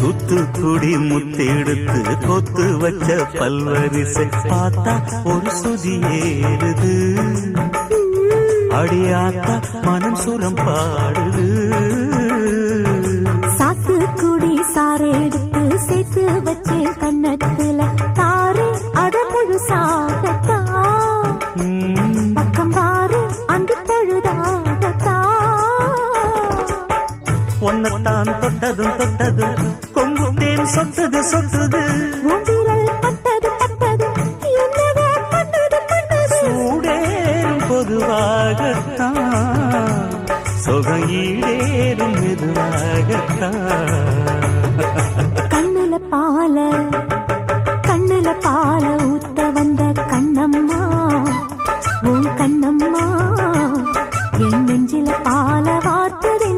தூத்துக்குடி முத்தெடுத்து கொத்து வச்ச பல்வரிசை பார்த்தா ஒரு சுதி ஏறுது. அடியாத்தா மனம் சுரம் பாடுது. ஒன்னத்தான் தொட்டதும் தொட்டதும் கொங்கு தேன் சொட்டுது சொட்டுது சூடேறும் பொதுவாகத்தான் சொகையீடேறும் மெதுவாகத்தான். கண்ணுல பால கண்ணுல பால ஊத்த வந்த கண்ணம்மா உன் கண்ணம்மா என் நெஞ்சில பால வார்த்ததின்